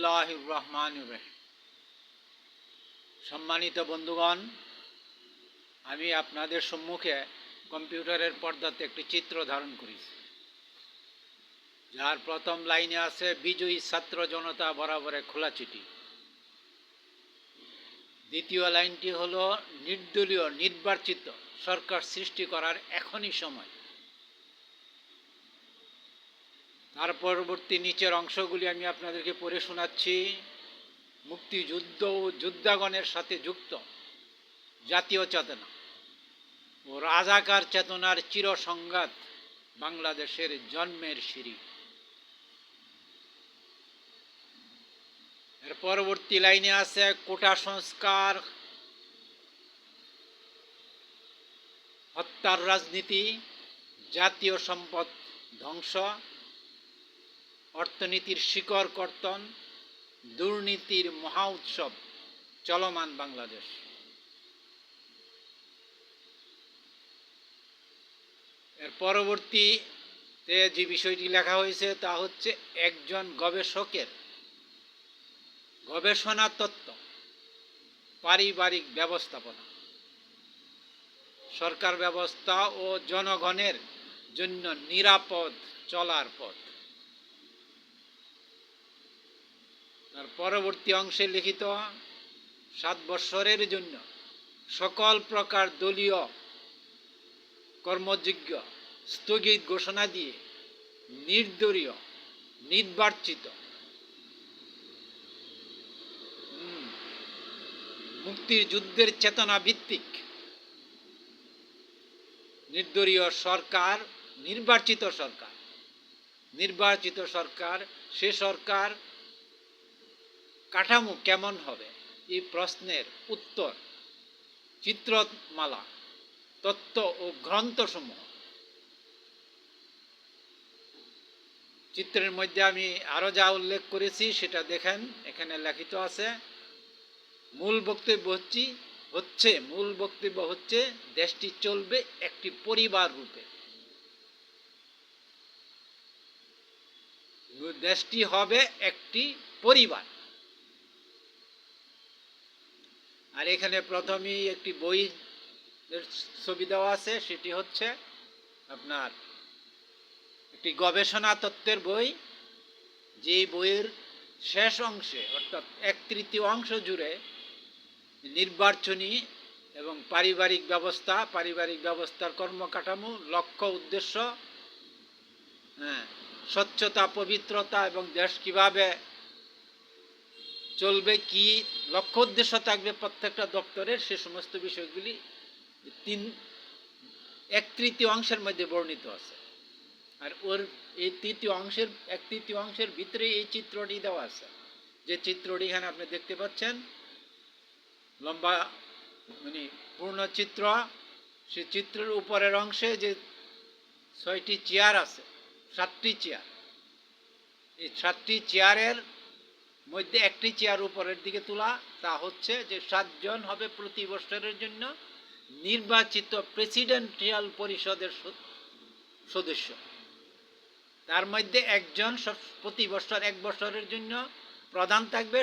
বিসমিল্লাহির রহমানির রহিম। সম্মানিত বন্ধুগণ, আমি আপনাদের সম্মুখে কম্পিউটারের পর্দাতে একটি চিত্র ধারণ করেছি। যার প্রথম লাইনে আছে, বিজয়ী ছাত্র জনতা বরাবরে খোলা চিঠি। দ্বিতীয় লাইনটি হল, নির্দলীয়, নির্বাচিত সরকার সৃষ্টি করার এখনই সময়। তার পরবর্তী নিচের অংশগুলি আমি আপনাদেরকে পড়ে শোনাচ্ছি। মুক্তিযুদ্ধ ও যুদ্ধাগণের সাথে যুক্ত, জাতীয় চেতনা ও রাজাকার চেতনার চিরসংঘাত বাংলাদেশের জন্মের সিঁড়ি। এর পরবর্তী লাইনে আছে কোটা সংস্কার, হত্যার রাজনীতি, জাতীয় সম্পদ ধ্বংস অর্থনীতির শিকড় কর্তন, দুর্নীতির মহা উৎসব, চলমান বাংলাদেশ। এর পরবর্তীতে যে বিষয়টি লেখা হয়েছে তা হচ্ছে একজন গবেষকের গবেষণা তত্ত্ব, পারিবারিক ব্যবস্থাপনা। সরকার ব্যবস্থা ও জনগণের জন্য নিরাপদ চলার পথ। তার পরবর্তী অংশে লিখিত সাত বৎসরের জন্য সকল প্রকার দলীয় কর্মযোগ্য স্থগিত ঘোষণা দিয়ে নির্দলীয়, নির্বাচিত মুক্তির যুদ্ধের চেতনা ভিত্তিক নির্দলীয় সরকার, নির্বাচিত সরকার নির্বাচিত সরকার, সে সরকার কাঠামো কেমন হবে? এই প্রশ্নের উত্তর চিত্রমালা, তত্ত্ব ও গ্রন্থসমূহ। চিত্রের মধ্যে আমি আরও যা উল্লেখ করেছি সেটা দেখেন, এখানে লেখিত আছে, মূল বক্তব্য হচ্ছে হচ্ছে, মূল বক্তব্য হচ্ছে, দেশটি চলবে একটি পরিবার রূপে। দেশটি হবে একটি পরিবার। আর এখানে প্রথমেই একটি বই ছবি দেওয়া আছে, সেটি হচ্ছে আপনার একটি গবেষণা তত্ত্বের বই, যে বইয়ের শেষ অংশে, অর্থাৎ এক তৃতীয় অংশ জুড়ে নির্বাচনী এবং পারিবারিক ব্যবস্থা, পারিবারিক ব্যবস্থার কর্মকাঠামো, লক্ষ্য উদ্দেশ্য হ্যাঁ স্বচ্ছতা, পবিত্রতা এবং দেশ কীভাবে চলবে কি লক্ষ্য উদ্দেশ্য থাকবে প্রত্যেকটা দপ্তরের, সে সমস্ত বিষয়গুলি তিন, এক তৃতীয় অংশের মধ্যে বর্ণিত আছে। আর ওর এই তৃতীয় অংশের, এক তৃতীয় অংশের ভিতরে এই চিত্রটি দেওয়া আছে। যে চিত্রটি এখানে আপনি দেখতে পাচ্ছেন, লম্বা মানে পূর্ণ চিত্র, সে চিত্রের উপরের অংশে যে ছয়টি চেয়ার আছে, সাতটি চেয়ার। এই সাতটি চেয়ারের মধ্যে একটি চেয়ার উপরের দিকে তোলা, তা হচ্ছে যে সাতজন হবে প্রতি বছরের জন্য নির্বাচিত প্রেসিডেন্টিয়াল পরিষদের সদস্য। তার মধ্যে একজন প্রতি বছর, এক বছরের জন্য প্রধান থাকবে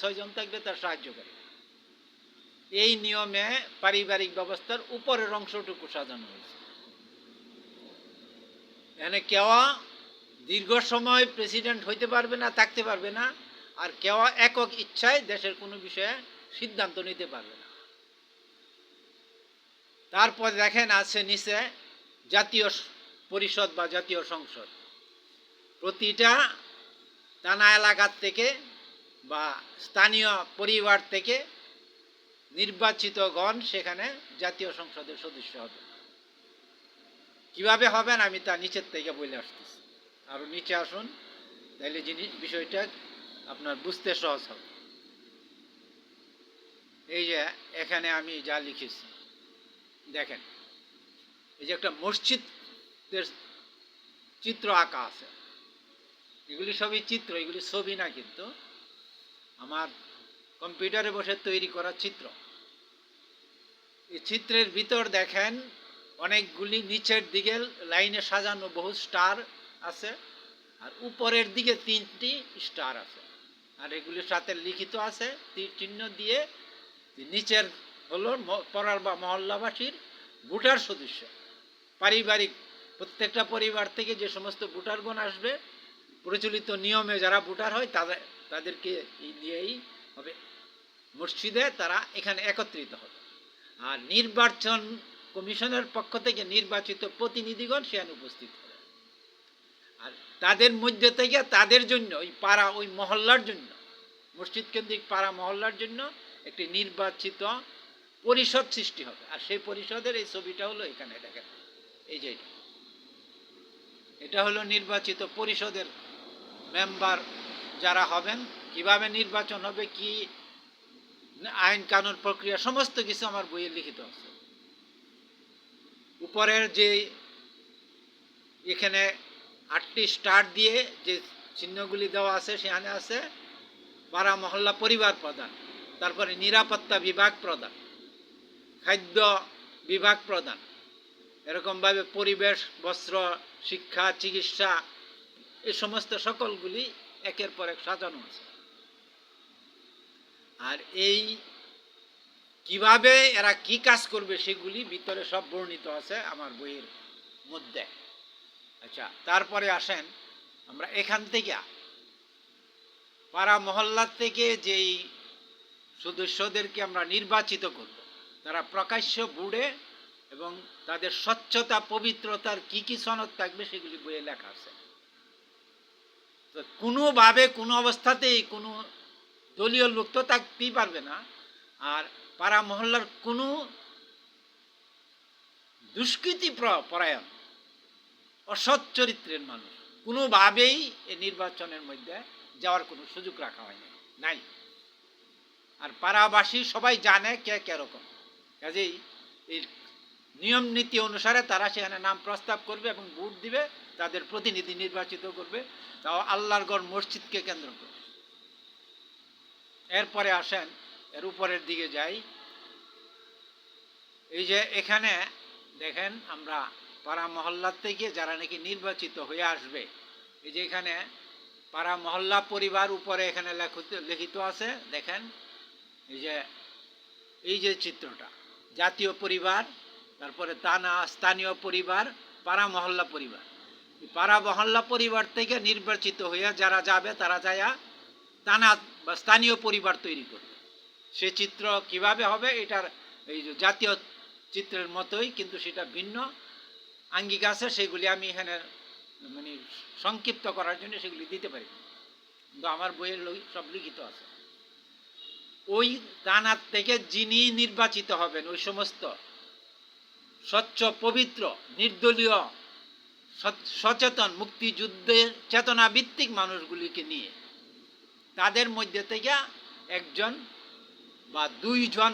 ছয়জন থাকবে তার সাহায্যকারী। এই নিয়মে পারিবারিক ব্যবস্থার উপরের অংশটুকু সাজানো হয়েছে। এখানে কেউ দীর্ঘ সময় প্রেসিডেন্ট হইতে পারবে না, থাকতে পারবে না। আর কেউ একক ইচ্ছায় দেশের কোনো বিষয়ে সিদ্ধান্ত নিতে পারবে না। তারপর দেখেন আছে নিচে জাতীয় পরিষদ বা জাতীয় সংসদ। প্রতিটা থানা এলাকার থেকে বা স্থানীয় পরিবার থেকে নির্বাচিতগণ সেখানে জাতীয় সংসদের সদস্য হবে। কীভাবে হবেন আমি তা নিচের থেকে বলে আসতেছি। আরও নিচে আসুন তাহলে জিনিস, বিষয়টা আপনার বুঝতে সহজ হবে। এই যে এখানে আমি যা লিখেছি, দেখেন, এই যে একটা মসজিদের চিত্র আঁকা আছে। এগুলি সবই চিত্র, এগুলি ছবি না কিন্তু, আমার কম্পিউটারে বসে তৈরি করা চিত্র। এই চিত্রের ভিতর দেখেন, অনেকগুলি নিচের দিকে লাইনে সাজানো বহু স্টার আছে, আর উপরের দিকে তিনটি স্টার আছে। আর এগুলির সাথে লিখিত আছে চিহ্ন দিয়ে নিচের হলো পরার বা মহল্লাবাসীর ভোটার সদস্য। পারিবারিক প্রত্যেকটা পরিবার থেকে যে সমস্ত ভোটারগণ আসবে, প্রচলিত নিয়মে যারা ভোটার হয়, তাদের, তাদেরকে দিয়েই হবে মসজিদে তারা এখানে একত্রিত হবে। আর নির্বাচন কমিশনের পক্ষ থেকে নির্বাচিত প্রতিনিধিগণ সেখানে উপস্থিত হবে। তাদের মধ্যে থেকে তাদের জন্য, ওই পাড়া, ওই মহল্লার জন্য, মসজিদ কেন্দ্রিক পাড়া মহল্লার জন্য একটি নির্বাচিত পরিষদ সৃষ্টি হবে আর সেই পরিষদের এই ছবিটা হলো এখানে, দেখেন, এই যে এটা। হলো নির্বাচিত পরিষদের মেম্বার যারা হবেন, কীভাবে নির্বাচন হবে, কি আইন কানুন প্রক্রিয়া, সমস্ত কিছু আমার বইয়ে লিখিত আছে উপরের যে এখানে আটটি স্টার দিয়ে যে চিহ্নগুলি দেওয়া আছে, সেখানে আছে পাড়া মহল্লা পরিবার প্রদান তারপরে নিরাপত্তা বিভাগ প্রদান খাদ্য বিভাগ প্রদান এরকমভাবে পরিবেশ, বস্ত্র, শিক্ষা, চিকিৎসা, এই সমস্ত সকলগুলি একের পর এক সাজানো আছে। আর এই কীভাবে এরা কি কাজ করবে, সেগুলি ভিতরে সব বর্ণিত আছে আমার বইয়ের মধ্যে। আচ্ছা তারপরে আসেন আমরা এখান থেকে। পাড়া মহল্লার থেকে যেই সদস্যদেরকে আমরা নির্বাচিত করব, তারা প্রকাশ্য বুড়ে এবং তাদের স্বচ্ছতা, পবিত্রতার কি কি সনদ থাকবে সেগুলি বইয়ে লেখা আছে। তো কোনোভাবে, কোনো অবস্থাতেই কোনো দলীয় লোক তো থাকতেই পারবে না। আর পাড়া মহল্লার কোনো দুষ্কৃতি পরায়ণ অসৎ চরিত্রের মানুষ। কোনোভাবেই এই নির্বাচনের মধ্যে যাওয়ার কোনো সুযোগ রাখা হয়নি। নাই। আর পাড়াবাসী সবাই জানে কে কেরকম। কাজেই এই নিয়ম নীতি অনুসারে তারা সেখানে নাম প্রস্তাব করবে এবং ভোট দিবে, তাদের প্রতিনিধি নির্বাচিত করবে, তাও আল্লাহর গড় মসজিদকে কেন্দ্র করে। এরপরে আসেন, এর উপরের দিকে যাই। এই যে এখানে দেখেন আমরা পাড়া মহল্লার থেকে যারা নাকি নির্বাচিত হয়ে আসবে, এই যে এখানে পাড়া মহল্লা পরিবার উপরে এখানে লেখিত- আছে, দেখেন, এই যে এই যে চিত্রটা, জাতীয় পরিবার, তারপরে তানা, স্থানীয় পরিবার, পাড়া মহল্লা পরিবার। পাড়া মহল্লা পরিবার থেকে নির্বাচিত হয়ে যারা যাবে, তারা যায়া তানা বা স্থানীয় পরিবার তৈরি করবে। সে চিত্র কীভাবে হবে, এটার এই জাতীয় চিত্রের মতোই, কিন্তু সেটা ভিন্ন। আঙ্গিক আছে, সেগুলি আমি এখানে মানে সংক্ষিপ্ত করার জন্য সেগুলি দিতে পারি। কিন্তু আমার বইয়ের সব লিখিত আছে। ওই তানার থেকে যিনি নির্বাচিত হবেন, ওই সমস্ত স্বচ্ছ, পবিত্র, নির্দলীয়, সচ- সচেতন, মুক্তিযুদ্ধের চেতনা ভিত্তিক মানুষগুলিকে নিয়ে তাদের মধ্যে থেকে একজন বা দুইজন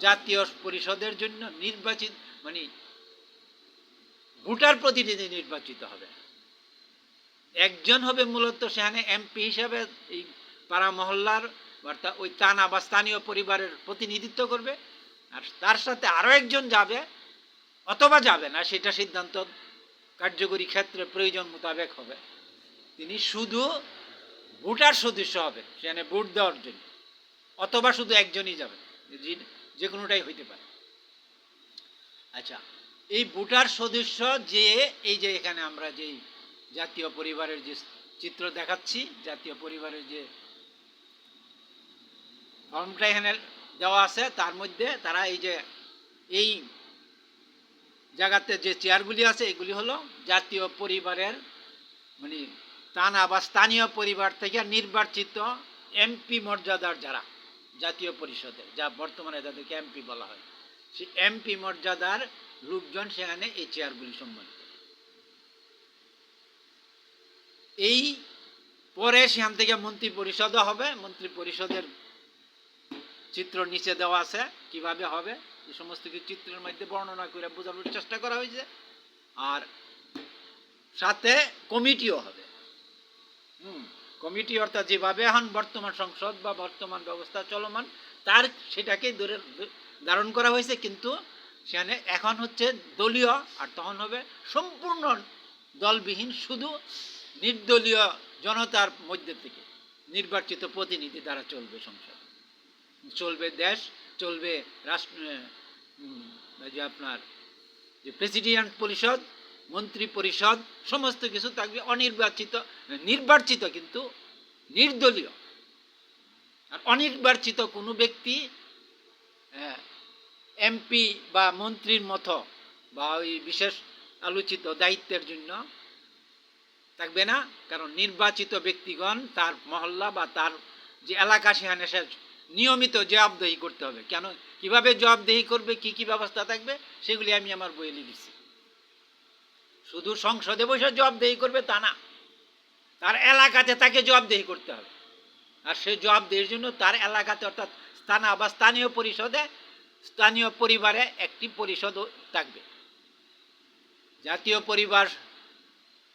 জাতীয় পরিষদের জন্য নির্বাচিত মানে ভোটার প্রতিনিধি নির্বাচিত হবে। একজন হবে মূলত সেখানে এমপি হিসাবে এই পাড়া মহল্লার, অর্থাৎ ওই তানা বা স্থানীয় পরিবারের প্রতিনিধিত্ব করবে। আর তার সাথে আরও একজন যাবে, অথবা যাবে না, সেটা সিদ্ধান্ত কার্যকরী ক্ষেত্রে প্রয়োজন মোতাবেক হবে। তিনি শুধু ভোটার সদস্য হবে, সেখানে ভোট দেওয়ার জন্য, অথবা শুধু একজনই যাবে যে- কোনোটাই হইতে পারে। আচ্ছা এই ভোটার সদস্য যে, এই যে এখানে আমরা যেই জাতীয় পরিবারের যে চিত্র দেখাচ্ছি, জাতীয় পরিবারের যে ফর্মটা এখানে দেওয়া আছে, তার মধ্যে তারা এই যে, এই জায়গাতে যে চেয়ারগুলি আছে, এগুলি হলো জাতীয় পরিবারের মানে টানা বা স্থানীয় পরিবার থেকে নির্বাচিত এমপি মর্যাদার যারা, জাতীয় পরিষদের, যা বর্তমানে যাদেরকে এমপি বলা হয়। সেই এমপি মর্যাদার লোকজন সেখানে এই চেয়ারগুলি সম্মানিত এই পরে সেখান থেকে মন্ত্রী পরিষদও হবে, মন্ত্রী পরিষদের চিত্র নিচে দেওয়া আছে, কীভাবে হবে এই সমস্ত কিছু চিত্রের মধ্যে বর্ণনা করে বোঝানোর চেষ্টা করা হয়েছে। আর সাথে কমিটিও হবে। হুম, কমিটি অর্থাৎ যেভাবে এখন বর্তমান সংসদ বা বর্তমান ব্যবস্থা চলমান, তার সেটাকে ধরে ধারণ করা হয়েছে, কিন্তু সেখানে এখন হচ্ছে দলীয় আর তখন হবে সম্পূর্ণ দলবিহীন, শুধু নির্দলীয় জনতার মধ্যে থেকে নির্বাচিত প্রতিনিধি দ্বারা চলবে সংসদ। চলবে দেশ, চলবে রাষ্ট্র যে আপনার যে প্রেসিডেন্ট পরিষদ, মন্ত্রী পরিষদ, সমস্ত কিছু থাকবে অনির্বাচিত, নির্বাচিত কিন্তু নির্দলীয়। আর অনির্বাচিত কোনো ব্যক্তি এমপি বা মন্ত্রীর মতো বা ওই বিশেষ আলোচিত দায়িত্বের জন্য থাকবে না, কারণ নির্বাচিত ব্যক্তিগণ তার মহল্লা বা তার যে এলাকা সেখানে সে নিয়মিত জবাবদেহি করতে হবে। কেন? কীভাবে জবাবদেহি করবে, কি কি ব্যবস্থা থাকবে, সেগুলি আমি আমার বইয়ে লিখেছি শুধু সংসদে বসে জবাবদেহি করবে তা না, তার এলাকাতে তাকে জবাবদেহি করতে হবে। আর সেই জবাবদেহির জন্য তার এলাকাতে অর্থাৎ স্থানা বা স্থানীয় পরিষদে স্থানীয় পরিবারে একটি পরিষদও থাকবে। জাতীয় পরিবার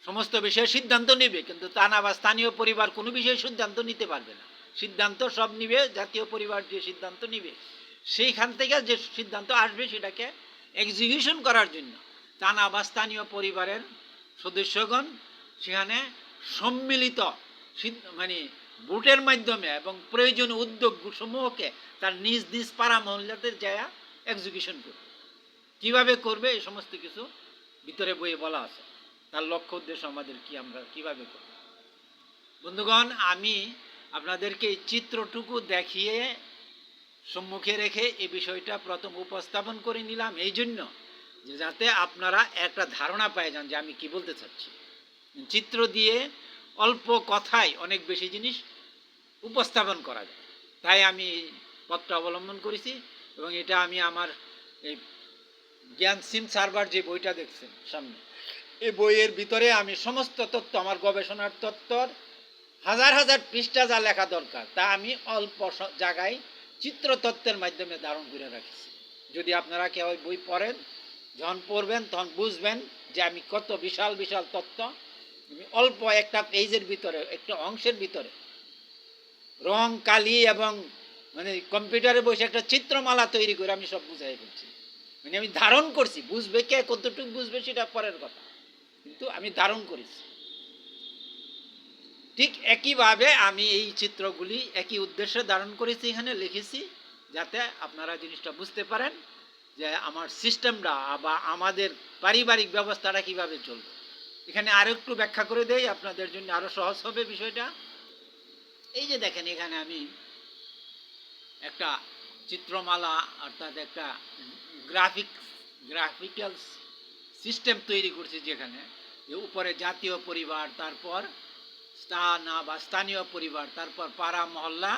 সমস্ত বিষয়ে সিদ্ধান্ত নেবে, কিন্তু তা না বা স্থানীয় পরিবার কোনো বিষয়ে সিদ্ধান্ত নিতে পারবে না। সিদ্ধান্ত সব নিবে, জাতীয় পরিবার যে সিদ্ধান্ত নিবে, সেইখান থেকে যে সিদ্ধান্ত আসবে সেটাকে এক্সিকিউশন করার জন্য। তা না বা স্থানীয় পরিবারের সদস্যগণ সেখানে সম্মিলিত মানে ভোটের মাধ্যমে এবং প্রয়োজনীয় উদ্যোগ সমূহকে তার নিজ নিজ পাড়া মহল্লাদের যায় এক্সিকিউশন করবে। কীভাবে করবে এই সমস্ত কিছু ভিতরে বইয়ে বলা আছে। তার লক্ষ্য উদ্দেশ্য আমাদের কি আমরা কীভাবে করব? বন্ধুগণ, আমি আপনাদেরকে এই চিত্রটুকু দেখিয়ে সম্মুখে রেখে এই বিষয়টা প্রথম উপস্থাপন করে নিলাম। এই জন্য যে যাতে আপনারা একটা ধারণা পায় যান যে আমি কি বলতে চাচ্ছি। চিত্র দিয়ে অল্প কথায় অনেক বেশি জিনিস উপস্থাপন করা যায়। তাই আমি পথটা অবলম্বন করেছি এবং এটা আমি আমার এই জ্ঞান সিম সার্ভার যে বইটা দেখছেন সামনে, এই বইয়ের ভিতরে আমি সমস্ত তথ্য আমার গবেষণার তত্ত্বর হাজার হাজার পৃষ্ঠা যা লেখা দরকার, তা আমি অল্প জায়গায় চিত্রতত্ত্বের মাধ্যমে ধারণ করে রাখছি। যদি আপনারা কেউ বই পড়েন, যখন পড়বেন তখন বুঝবেন যে আমি কত বিশাল বিশাল তত্ত্ব অল্প একটা পেজের ভিতরে, একটা অংশের ভিতরে। রং, কালি এবং মানে কম্পিউটারে বসে একটা চিত্রমালা তৈরি করে আমি সব বুঝাই ফেলছি মানে আমি ধারণ করছি, বুঝবে কে, কতটুকু বুঝবে সেটা পরের কথা। কিন্তু আমি ধারণ করেছি। ঠিক একইভাবে আমি এই চিত্রগুলি একই উদ্দেশ্যে ধারণ করেছি এখানে, লিখেছি, যাতে আপনারা জিনিসটা বুঝতে পারেন যে আমার সিস্টেমটা বা আমাদের পারিবারিক ব্যবস্থাটা কীভাবে চলবে। এখানে আরও একটু ব্যাখ্যা করে দেই, আপনাদের জন্য আরও সহজ হবে বিষয়টা। এই যে দেখেন, এখানে আমি একটা চিত্রমালা অর্থাৎ একটা গ্রাফিক, গ্রাফিক্যাল সিস্টেম তৈরি করছি যেখানে উপরে জাতীয় পরিবার, তারপর স্থানা বা স্থানীয় পরিবার, তারপর পাড়া, মহল্লা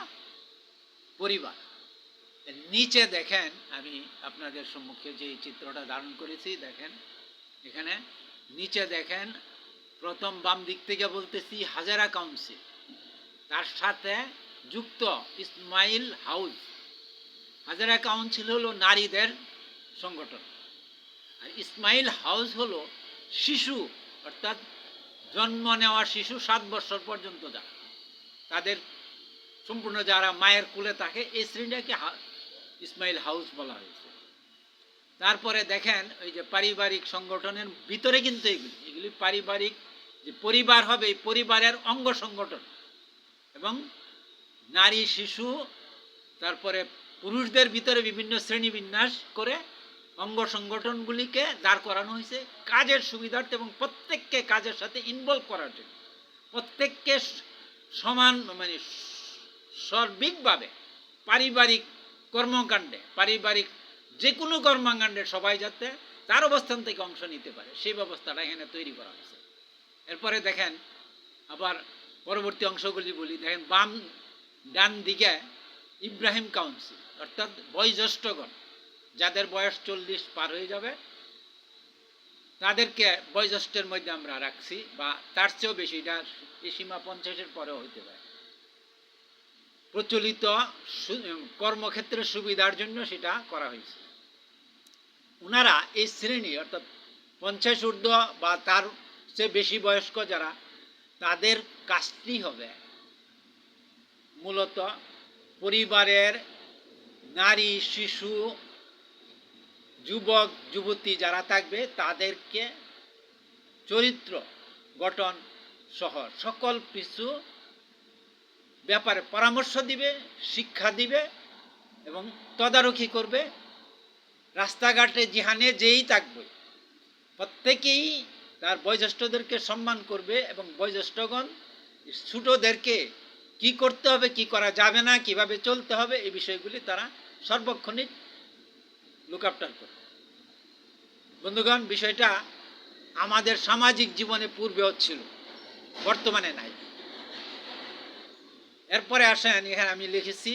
পরিবার। নিচে দেখেন, আমি আপনাদের সম্মুখে যে চিত্রটা ধারণ করেছি, দেখেন, এখানে নিচে দেখেন, প্রথম বাম দিক থেকে বলতেছি হাজারা কাউন্সিল তার সাথে যুক্ত ইসমাইল হাউস হাজারা কাউন্সিল হলো নারীদের সংগঠন। আর ইসমাইল হাউস হলো শিশু, অর্থাৎ জন্ম নেওয়া শিশু সাত বছর পর্যন্ত যারা। তাদের সম্পূর্ণ যারা মায়ের কুলে থাকে, এই শ্রেণীটাকে ইসমাইল হাউস বলা হয়েছে। তারপরে দেখেন ওই যে পারিবারিক সংগঠনের ভিতরে কিন্তু এগুলি। এগুলি পারিবারিক যে পরিবার হবে, এই পরিবারের অঙ্গ সংগঠন। এবং নারী, শিশু, তারপরে পুরুষদের ভিতরে বিভিন্ন শ্রেণীবিন্যাস করে অঙ্গ সংগঠনগুলিকে দাঁড় করানো হয়েছে কাজের সুবিধার্থে এবং প্রত্যেককে কাজের সাথে ইনভলভ করার জন্য। প্রত্যেককে সমান মানে সার্বিকভাবে পারিবারিক কর্মকাণ্ডে, পারিবারিক যে কোনো কর্মকাণ্ডে সবাই যাতে তার অবস্থান থেকে অংশ নিতে পারে, সেই ব্যবস্থাটা এখানে তৈরি করা হয়েছে। এরপরে দেখেন, আবার পরবর্তী অংশগুলি বলি। দেখেন, বাম ডান দিকে ইব্রাহিম কাউন্সিল, অর্থাৎ বয়োজ্যেষ্ঠগণ, যাদের বয়স চল্লিশ পার হয়ে যাবে, তাদেরকে বয়োজ্যেষ্ঠের মধ্যে আমরা রাখছি বা তার চেয়েও বেশি, এটা এই সীমা পঞ্চাশের পরেও হইতে পারে। প্রচলিত কর্মক্ষেত্রের সুবিধার জন্য সেটা করা হয়েছে। ওনারা এই শ্রেণি, অর্থাৎ পঞ্চাশ ঊর্ধ্ব বা তার চেয়ে বেশি বয়স্ক যারা, তাদের কাজটি হবে। মূলত পরিবারের নারী, শিশু, যুবক, যুবতী যারা থাকবে, তাদেরকে চরিত্র গঠন সহ সকল কিছু ব্যাপারে পরামর্শ দিবে, শিক্ষা দিবে এবং তদারকি করবে। রাস্তাঘাটে যেখানে যেই থাকবে, প্রত্যেকেই তার বয়োজ্যেষ্ঠদেরকে সম্মান করবে এবং বয়োজ্যেষ্ঠগণ ছোটোদেরকে কি করতে হবে, কি করা যাবে না, কীভাবে চলতে হবে, এই বিষয়গুলি তারা সর্বক্ষণিক লুক আফটার করবে। বন্ধুগণ, বিষয়টা আমাদের সামাজিক জীবনে পূর্বেও ছিল, বর্তমানে নাই। এরপরে আসেন, এখানে আমি লিখেছি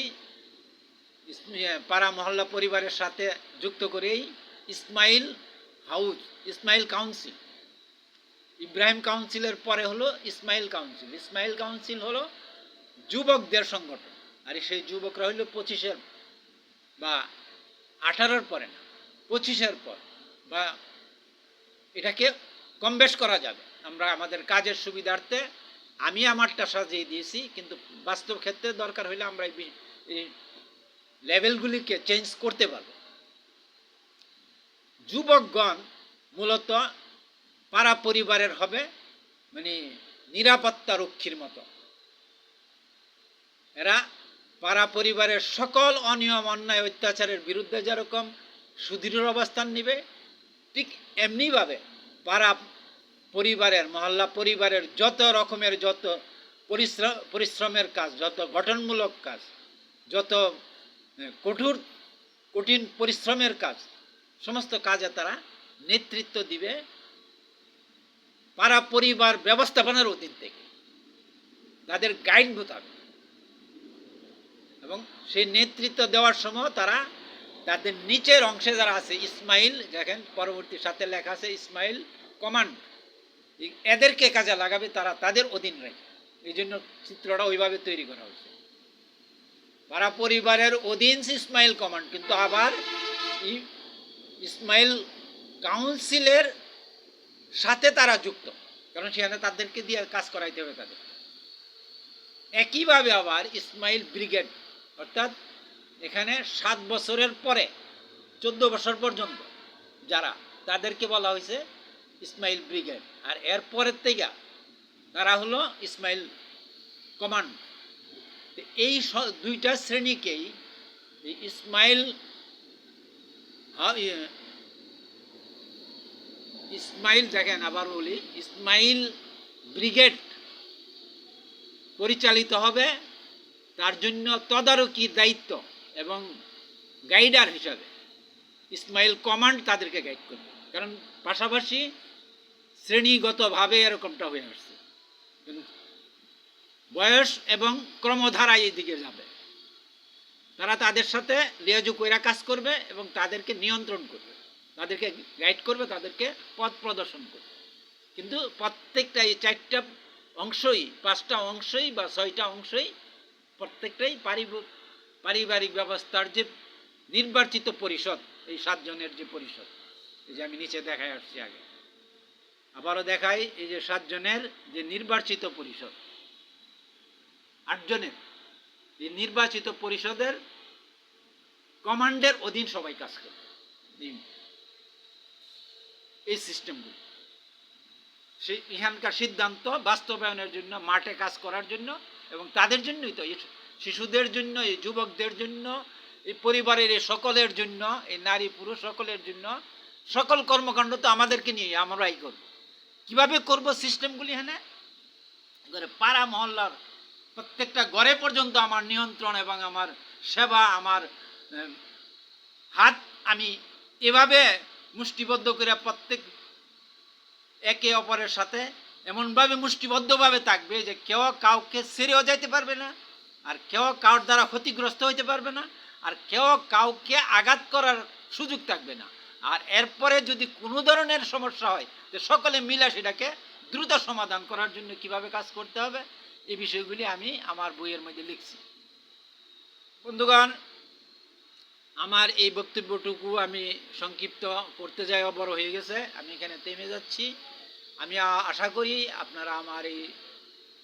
পাড়া মহল্লা পরিবারের সাথে যুক্ত করেই ইসমাইল হাউস ইসমাইল কাউন্সিল। ইব্রাহিম কাউন্সিলের পরে হলো ইসমাইল কাউন্সিল। ইসমাইল কাউন্সিল হলো যুবকদের সংগঠন। আর সেই যুবকরা হইল পঁচিশের বা আঠারোর পরে না, পঁচিশের পর বা এটাকে কম বেশ করা যাবে। আমরা আমাদের কাজের সুবিধার্থে আমি আমারটা সাজিয়ে দিয়েছি, কিন্তু বাস্তব ক্ষেত্রে দরকার হইলে আমরা এই লেভেলগুলিকে চেঞ্জ করতে পারব। যুবকগণ মূলত পাড়া পরিবারের হবে মানে নিরাপত্তা রক্ষীর মতো। এরা পাড়া পরিবারের সকল অনিয়ম, অন্যায়, অত্যাচারের বিরুদ্ধে যেরকম সুদৃঢ় অবস্থান নিবে, ঠিক এমনিভাবে পাড়া পরিবারের, মহল্লা পরিবারের যত রকমের যত পরিশ্রম পরিশ্রমের কাজ, যত গঠনমূলক কাজ, যত কঠোর, কঠিন পরিশ্রমের কাজ, সমস্ত কাজে তারা নেতৃত্ব দিবে পাড়া পরিবার ব্যবস্থাপনার অধীন থেকে। তাদের গাইড মোতাবেক এবং সেই নেতৃত্ব দেওয়ার সময় তারা তাদের নিচের অংশে যারা আছে, ইসমাইল, দেখেন পরবর্তী সাথে লেখা আছে, ইসমাইল কমান্ড এদেরকে কাজে লাগাবে, তারা তাদের অধীন রেখে। এই জন্য চিত্রটা ওইভাবে তৈরি করা হয়েছে। পাড়া পরিবারের অধীন ইসমাইল কমান্ড, কিন্তু আবার ইসমাইল কাউন্সিলের সাথে তারা যুক্ত, কারণ সেখানে তাদেরকে দিয়ে কাজ করাইতে হবে তাদের। একইভাবে আবার ইসমাইল ব্রিগেড, অর্থাৎ এখানে সাত বছরের পরে, চোদ্দ বছর পর্যন্ত যারা, তাদেরকে বলা হয়েছে ইসমাইল ব্রিগেড। আর এর পরের থেকে তারা হলো ইসমাইল কমান্ড। এই দুইটা শ্রেণীকেই ইসমাইল ইয়ে, ইসমাইল দেখেন আবার বলি ইসমাইল ব্রিগেড পরিচালিত হবে তার জন্য তদারকি দায়িত্ব এবং গাইডার হিসাবে। ইসমাইল কমান্ড তাদেরকে গাইড করবে। কারণ পাশাপাশি শ্রেণীগতভাবে এরকমটা হয়ে আসছে। বয়স এবং ক্রমধারা এই দিকে যাবে। তারা তাদের সাথে লিয়াজু কইরা কাজ করবে এবং তাদেরকে নিয়ন্ত্রণ করবে। তাদেরকে গাইড করবে, তাদেরকে পথ প্রদর্শন করবে। কিন্তু প্রত্যেকটা এই চারটা অংশই, পাঁচটা অংশই বা ছয়টা অংশই প্রত্যেকটাই পারিবারিক ব্যবস্থার যে নির্বাচিত পরিষদ, এই সাতজনের যে পরিষদ, এই যে আমি নিচে দেখায় আসছি আগে। আবারও দেখাই, এই যে সাতজনের যে নির্বাচিত পরিষদ আটজনের। নির্বাচিত পরিষদের কমান্ডের অধীন সবাই কাজ করবে এই- সিস্টেমগুলো। সেই এখানকার সিদ্ধান্ত বাস্তবায়নের জন্য, মাঠে কাজ করার জন্য এবং তাদের জন্যই তো, এই শিশুদের জন্য, এই যুবকদের জন্য, এই পরিবারের, এই সকলের জন্য, এই নারী পুরুষ সকলের জন্য, সকল কর্মকাণ্ড তো আমাদেরকে নিয়ে, আমরাই করব। কীভাবে করব সিস্টেমগুলি করে পাড়া মহল্লার প্রত্যেকটা ঘরে পর্যন্ত আমার নিয়ন্ত্রণ এবং আমার সেবা, আমার হাত আমি এভাবে মুষ্টিবদ্ধ করে প্রত্যেক একে অপরের সাথে এমনভাবে মুষ্টিবদ্ধভাবে থাকবে যে কেউ কাউকে ছেড়েও যাইতে পারবে না, আর কেউ কারোর দ্বারা ক্ষতিগ্রস্ত হইতে পারবে না, আর কেউ কাউকে আঘাত করার সুযোগ থাকবে না। আর এরপরে যদি কোনো ধরনের সমস্যা হয় যে সকলে মিলে সেটাকে দ্রুত সমাধান করার জন্য কীভাবে কাজ করতে হবে? এই বিষয়গুলি আমি আমার বইয়ের মধ্যে লিখছি। বন্ধুগণ, আমার এই বক্তব্যটুকু আমি সংক্ষিপ্ত করতে যাই, বড় হয়ে গেছে, আমি এখানে থেমে যাচ্ছি। আমি আশা করি আপনারা আমার এই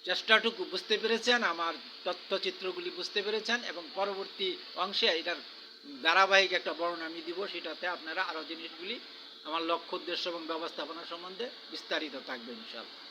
চেষ্টাটুকু বুঝতে পেরেছেন, আমার তথ্যচিত্রগুলি বুঝতে পেরেছেন এবং পরবর্তী অংশে এটার ধারাবাহিক একটা বর্ণনা আমি দিব, সেটাতে আপনারা আরও জিনিসগুলি, আমার লক্ষ্য, উদ্দেশ্য এবং ব্যবস্থাপনা সম্বন্ধে বিস্তারিত থাকবে, ইনশাআল্লাহ।